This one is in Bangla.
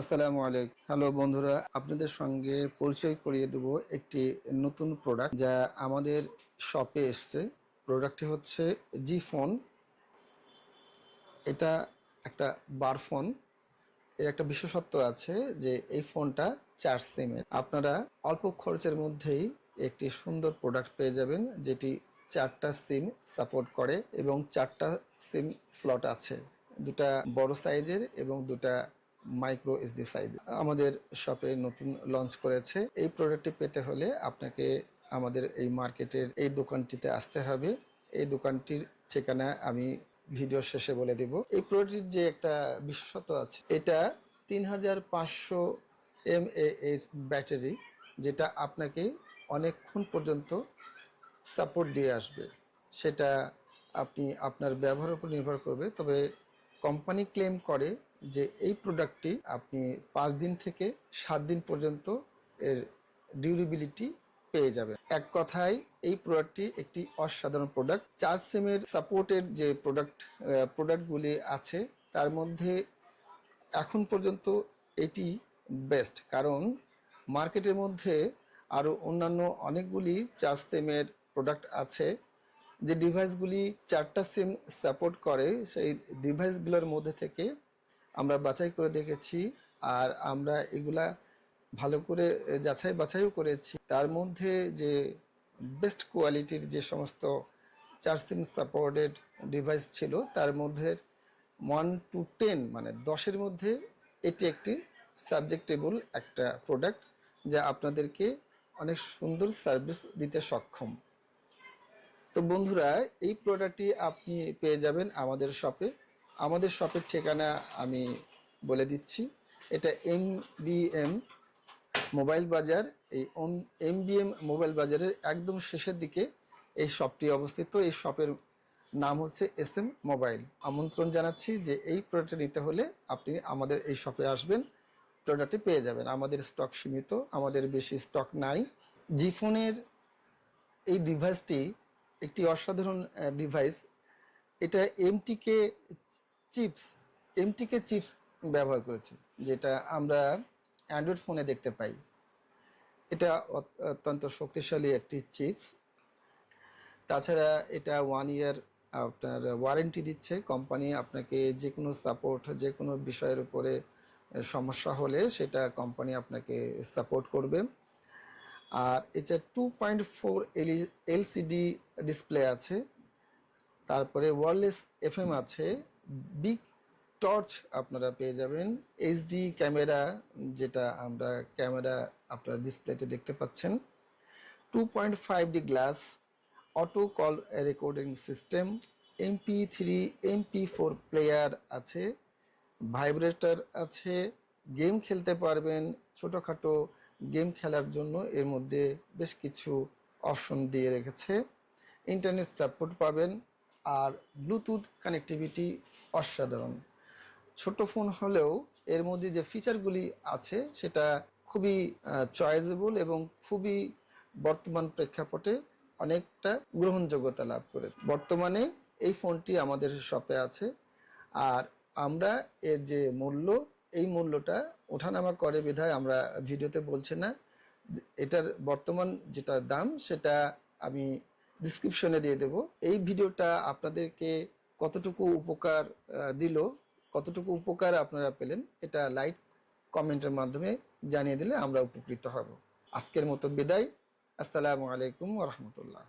আসসালামু আলাইকুম। হ্যালো বন্ধুরা, আপনাদের সঙ্গে পরিচয় করিয়ে দেব একটি নতুন প্রোডাক্ট যা আমাদের শপে এসছে। প্রোডাক্টটি হচ্ছে জি ফোন এটা একটা বার ফোন এর একটা বিশেষত্ব আছে যে এই ফোনটা চার সিমের আপনারা অল্প খরচের মধ্যেই একটি সুন্দর প্রোডাক্ট পেয়ে যাবেন, যেটি চারটা সিম সাপোর্ট করে এবং চারটা সিম স্লট আছে। দুটা বড় সাইজের এবং দুটা মাইক্রো এসডি সাইজ আমাদের শপে নতুন লঞ্চ করেছে। এই প্রোডাক্টটি পেতে হলে আপনাকে আমাদের এই মার্কেটের এই দোকানটিতে আসতে হবে। এই দোকানটির ঠিকানা আমি ভিডিও শেষে বলে দেব। এই প্রোডাক্টটির যে একটা বিশেষত্ব আছে, এটা তিন হাজার পাঁচশো এম ব্যাটারি যেটা আপনাকে অনেকক্ষণ পর্যন্ত সাপোর্ট দিয়ে আসবে। সেটা আপনি আপনার ব্যবহারের উপর নির্ভর করবে। তবে কোম্পানি ক্লেম করে যে এই প্রোডাক্টটি আপনি পাঁচ দিন থেকে সাত দিন পর্যন্ত এর ডিউরেবিলিটি পেয়ে যাবেন। এক কথায়, এই প্রোডাক্টটি একটি অসাধারণ প্রোডাক্ট চার সিমের সাপোর্টের যে প্রোডাক্ট প্রোডাক্টগুলি আছে, তার মধ্যে এখন পর্যন্ত এটি বেস্ট কারণ মার্কেটের মধ্যে আরও অন্যান্য অনেকগুলি চার সিমের প্রোডাক্ট আছে, যে ডিভাইসগুলি চারটা সিম সাপোর্ট করে, সেই ডিভাইসগুলোর মধ্যে থেকে আমরা বাছাই করে দেখেছি আর আমরা এগুলা ভালো করে যাচাই বাছাইও করেছি। তার মধ্যে যে বেস্ট কোয়ালিটির যে সমস্ত চার সিম সাপোর্টেড ডিভাইস ছিল, তার মধ্যে ওয়ান টু টেন মানে দশের মধ্যে এটি একটি সাবজেক্টেবল একটা প্রোডাক্ট যা আপনাদেরকে অনেক সুন্দর সার্ভিস দিতে সক্ষম। তো বন্ধুরা, এই প্রোডাক্টটি আপনি পেয়ে যাবেন আমাদের শপে আমাদের শপের ঠিকানা আমি বলে দিচ্ছি। এটা এম বি এম মোবাইল বাজার। এই এম বিএম মোবাইল বাজারের একদম শেষের দিকে এই শপটি অবস্থিত। এই শপের নাম হচ্ছে এস এম মোবাইল। আমন্ত্রণ জানাচ্ছি যে এই প্রোডাক্টটি নিতে হলে আপনি আমাদের এই শপে আসবেন। প্রোডাক্টটি পেয়ে যাবেন। আমাদের স্টক সীমিত, আমাদের বেশি স্টক নাই। জি ফোনের এই ডিভাইসটি একটি অসাধারণ ডিভাইস। এটা এমটিকে চিপস এমটিকে চিপস ব্যবহার করেছে, যেটা আমরা অ্যান্ড্রয়েড ফোনে দেখতে পাই। এটা অত- অত্যন্ত শক্তিশালী একটি চিপস। তাছাড়া এটা ওয়ান ইয়ার আপনার ওয়ারেন্টি দিচ্ছে। কোম্পানি আপনাকে যে কোনো সাপোর্ট যে কোনো বিষয়ের উপরে সমস্যা হলে সেটা কোম্পানি আপনাকে সাপোর্ট করবে। আর এটা two point four LCD display আছে। তারপরে ওয়ারলেস এফএম আছে। বিগ টর্চ আপনারা পেয়ে যাবেন। এইচডি ক্যামেরা, যেটা আমরা ক্যামেরা আপনার ডিসপ্লেতে দেখতে পাচ্ছেন। Two point five D glass auto call recording system MP three MP four player আছে ভাইব্রেটর আছে গেম খেলতে পারবেন, ছোটোখাটো গেম খেলার জন্য এর মধ্যে বেশ কিছু অপশন দিয়ে রেখেছে। ইন্টারনেট সাপোর্ট পাবেন আর ব্লুটুথ কানেক্টিভিটি অসাধারণ। ছোট ফোন হলেও এর মধ্যে যে ফিচারগুলি আছে, সেটা খুবই চয়েজেবল এবং খুবই বর্তমান প্রেক্ষাপটে অনেকটা গ্রহণযোগ্যতা লাভ করে। বর্তমানে এই ফোনটি আমাদের শপে আছে। আর আমরা এর যে মূল্য, এই মূল্যটা ওঠানামা করে বিধায় আমরা ভিডিওতে বলছি না। এটার বর্তমান যেটা দাম, সেটা আমি ডিসক্রিপশনে দিয়ে দেব। এই ভিডিওটা আপনাদেরকে কতটুকু উপকার দিল, কতটুকু উপকার আপনারা পেলেন, এটা লাইক কমেন্টের মাধ্যমে জানিয়ে দিলে আমরা উপকৃত হব। আজকের মতো বিদায়। আসসালামু আলাইকুম রহমতুল্লাহ।